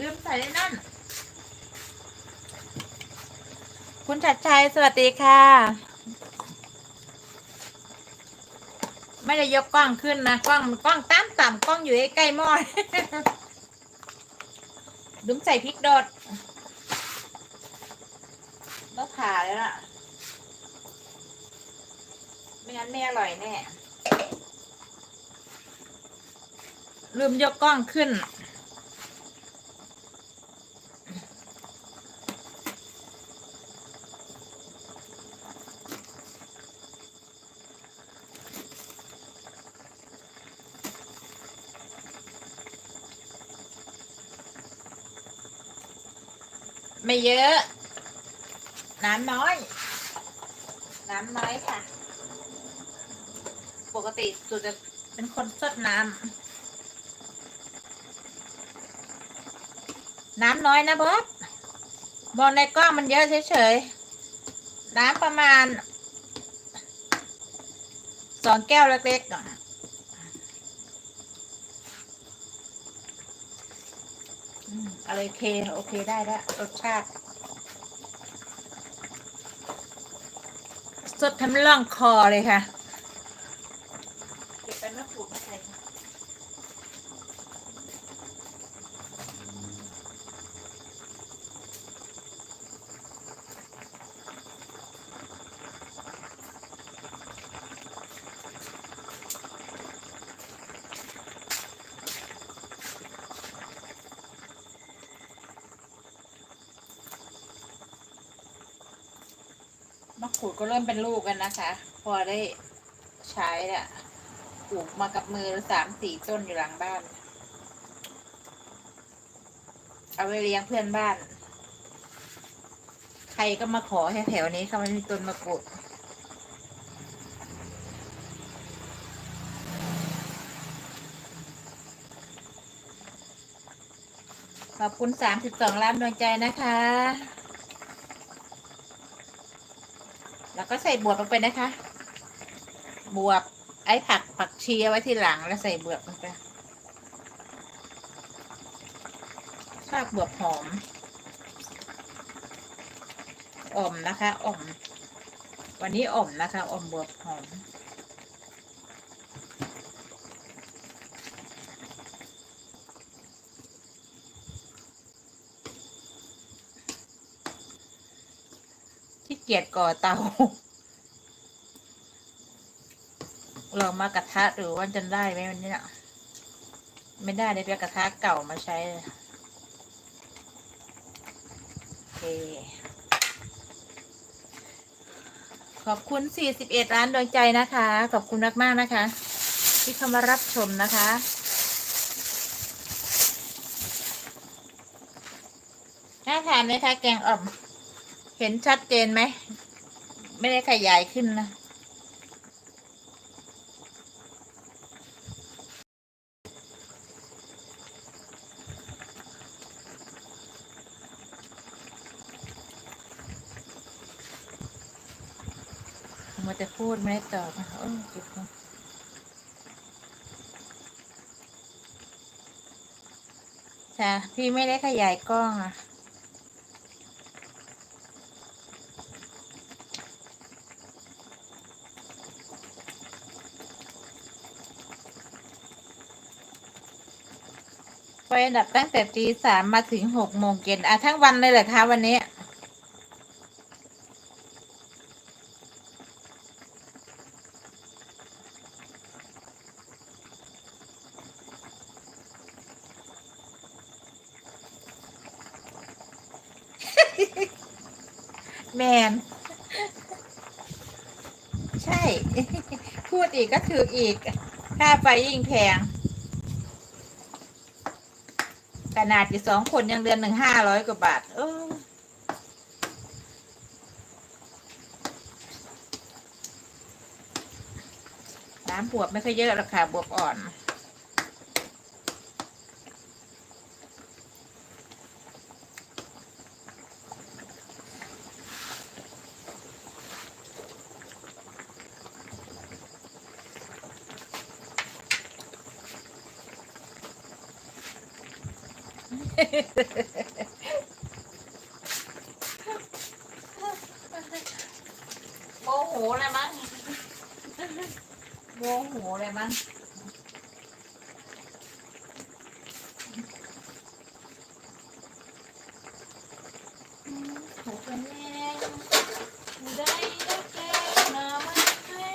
ลืมใส่ในนั่น คุณชัดชัยสวัสดีค่ะ ไม่ได้ยกกล้องขึ้นนะ กล้องกล้องต่ำต่ำกล้องอยู่ใกล้หม้อลืมใส่พริกโดดต้องผ่าแล้วล่ะ ไม่งั้นไม่อร่อยแน่ลืมยกกล้องขึ้น ไม่เยอะ น้ำน้อย น้ำน้อยค่ะ ปกติสุดจะเป็นคนสดน้ำ น้ำน้อยนะบอสบอลในกล้องมันเยอะเฉยๆ น้ำประมาณสองแก้วเล็กๆก่อน อืมอะไรโอเค โอเคได้แล้วรสชาติสดทำล่องคอเลยค่ะ เก็บไปมะกรูดมาใส่ค่ะ กรูดก็เริ่มเป็นลูกกันนะคะ พอได้ใช้แหละปลูกมากับมือสามสี่ต้นอยู่หลังบ้าน เอาไปเลี้ยงเพื่อนบ้าน ใครก็มาขอแถวๆนี้เขาไม่มีต้นมะกรูดขอบคุณสามสิบสองล้านดวงใจนะคะ แล้วก็ใส่บวบลงไปนะคะ บวบไอ้ผักผักชีไว้ที่หลังแล้วใส่บวบลงไปชอบบวบหอมอ่อมนะคะอ่อม วันนี้อ่อมนะคะอ่อมบวบหอม เกียจก่อเตาลองมากระทะหรือว่าจะได้ไหมวันนี้น่ะไม่ได้เดี๋ยวไปเอากระทะเก่ามาใช้โอเคขอบคุณ 41ล้านดวงใจนะคะ ขอบคุณมาก ๆ นะคะ ที่เข้ามารับชมนะคะ น่าทานไหมคะ แกงอ่อม เห็นชัดเจนไหม ไม่ได้ขยายขึ้นนะมัวแต่พูดไม่ได้ตอบนะโอ้เจ็บหัวจ้ะพี่ไม่ได้ขยายกล้องอะ ไฟดับตั้งแต่ตีสามมาถึงหกโมงเย็นอะทั้งวันเลยเหรอคะวันนี้ แมน ใช่ พูดอีกก็ถืออีก ค่าไฟยิ่งแพง ขนาดอยู่สองคนยังเดือนหนึ่งห้าร้อยกว่าบาทเออน้ำบวบไม่ค่อยเยอะหรอกค่ะบวบอ่อน โมโหเลยมั้งโมโหเลยมั้งโหเป็นแรงได้ได้แกมาไม่ให้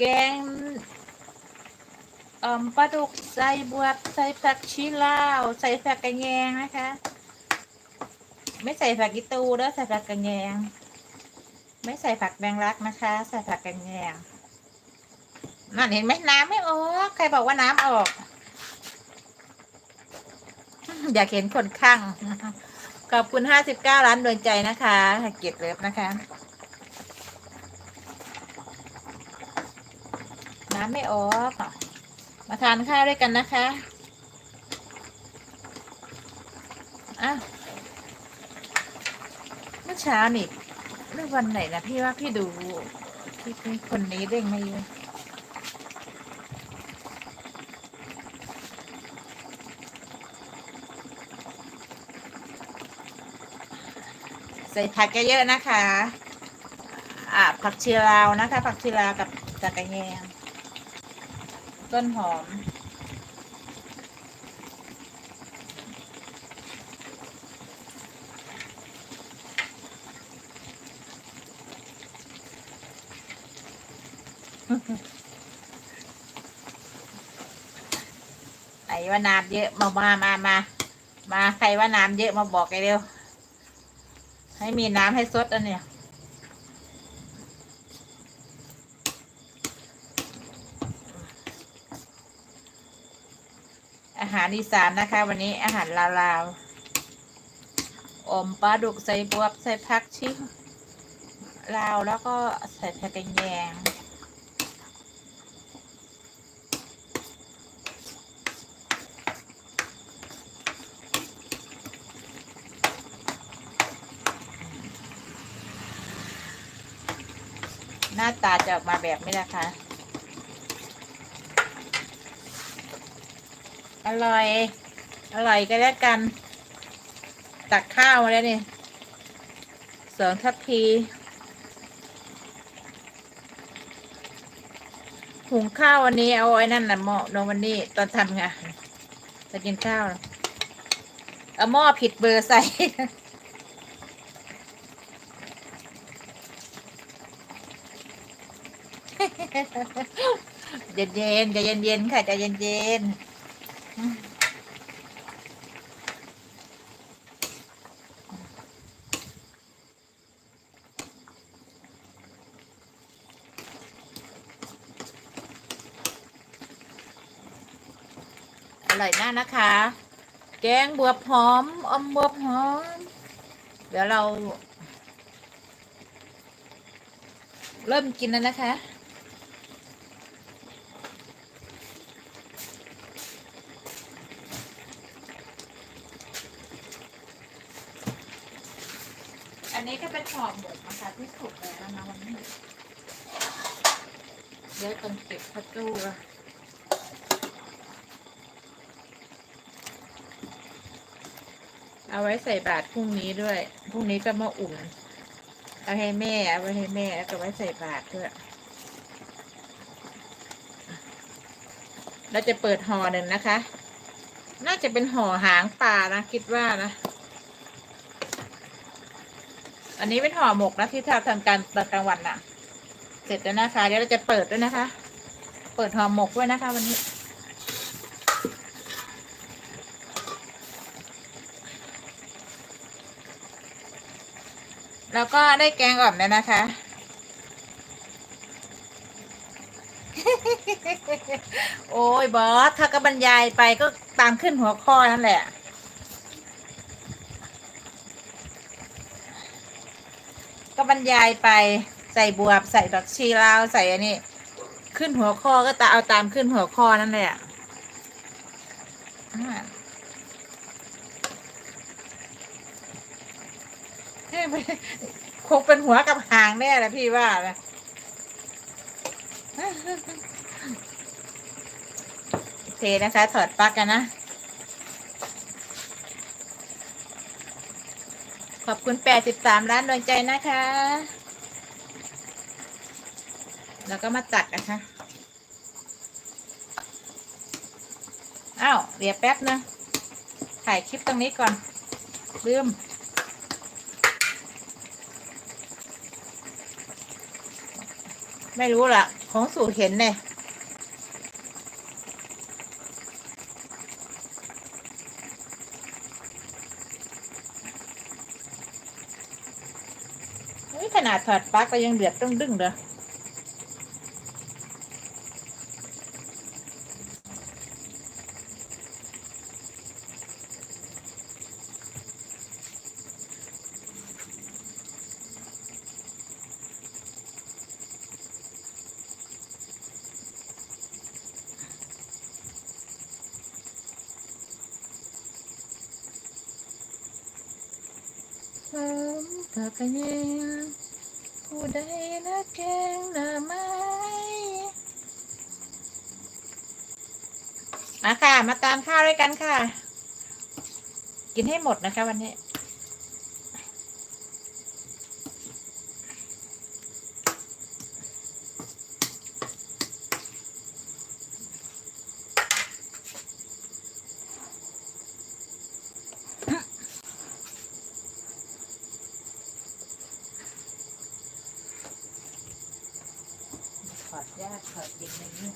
แกงเอ่อปลาดุกใส่บวบใส่ผักชีลาว ใส่ผักกระแยงนะคะ ไม่ใส่ผักกิตูเด้อใส่ผักกระแยง ไม่ใส่ผักแบงรักนะคะ ใส่ผักกระแยงนั่นเห็นไหมน้ำไม่ออกใครบอกว่าน้ำออก อยากเห็นคนข้างขอบคุณห้าสิบเก้าล้านดวงใจนะคะเกียรติเลิฟนะคะ น้ำ ไม่ออกมาทานข้าวด้วยกันนะคะอะเมื่อเช้านี่เมื่อวันไหนนะพี่ว่าพี่ดูพี่คนนี้เด้งมาอยู่ใส่ผักเยอะๆนะคะ อะผักชีลาวนะคะ ผักชีลาวกับตะกะแยง ต้นหอม ไหนว่าน้ำเยอะมามามามามาใครว่าน้ำเยอะมาบอกไอ้เร็ว ให้มีน้ำให้ซดอันเนี่ย อาหารอีสานนะคะ วันนี้อาหารลาวๆอมปลาดุกใส่บวบใส่ผักชีลาวแล้วก็ใส่ผักกระแยงหน้าตาจะออกมาแบบนี้นะคะ อร่อย อร่อยก็แล้วกัน ตักข้าวมาแล้วนี่สองทัพพีหุงข้าววันนี้เอาไอ้นั่นน่ะหม้อนวันนี้ตอนทำงานจะกินข้าวน่ะเอาหม้อผิดเบอร์ใส่เย็นเย็นๆใจเย็นเย็นๆค่ะใจเย็นเย็นๆ อร่อยมากนะคะ แกงบวบหอม อมบวบหอม เดี๋ยวเรา เริ่มกินแล้วนะคะ อันนี้ก็เป็นหอมหมกนะคะที่สุกแล้วนะวันนี้เดี๋ยวต้องเก็บพัดตู้เอาไว้ใส่บาตรพรุ่งนี้ด้วย พรุ่งนี้ก็มาอุ่น เอาให้แม่ เอาไว้ให้แม่แล้วก็ไว้ใส่บาตรด้วย เราจะเปิดห่อหนึ่งนะคะ น่าจะเป็นห่อหางปลานะ คิดว่านะ อันนี้เป็นห่อหมกนะที่เราทำการตอนกลางวันน่ะ เสร็จแล้วนะคะ เดี๋ยวเราจะเปิดด้วยนะคะ เปิดห่อหมกด้วยนะคะ วันนี้ แล้วก็ได้แกงอ่อมแล้วนะคะ โอ้ยบอส ถ้าก็บรรยายไปก็ตามขึ้นหัวข้อนั่นแหละ บรรยายไปใส่บวบ ใส่ผักชีลาวใส่อันนี้ ขึ้นหัวข้อก็ตาเอาตามขึ้นหัวข้อนั่นแหละอ่าคคงเป็นหัวกับหางแน่ละพี่ว่านะโอเคนะคะ ถอดปลั๊กกันนะ ขอบคุณ 83ล้านดวงใจนะคะ แล้วก็มาตักนะคะอ้าวเดี๋ยวแป๊บนะ ถ่ายคลิปตรงนี้ก่อนลืมไม่รู้ล่ะของสู่เห็นเนี่ย เฮ้ยขนาดถอดปลั๊กก็ยังเดือดต้องดึงเด้อฉันเธอเป็นยัง ผู้ใดนะแกงหน้าไม้มาค่ะ มาตามข้าวด้วยกันค่ะ กินให้หมดนะคะวันนี้ ถอดยากถอดจริงในนี้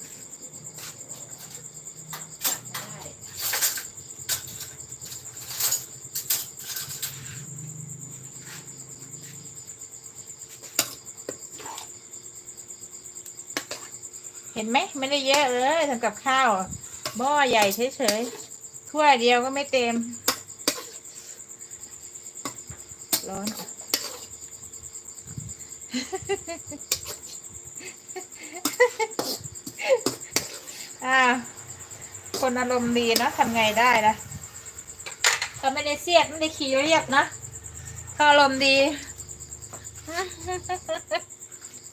ไม่ได้เห็นไหมไม่ได้เยอะเลยทำกับข้าวหม้อใหญ่เฉยๆถ้วยเดียวก็ไม่เต็ม ร้อน อ่า คนอารมณ์ดีเนาะทำไงได้นะเขาไม่ได้เสียดไม่ได้ขี่เรียบนะเขาอารมณ์ดี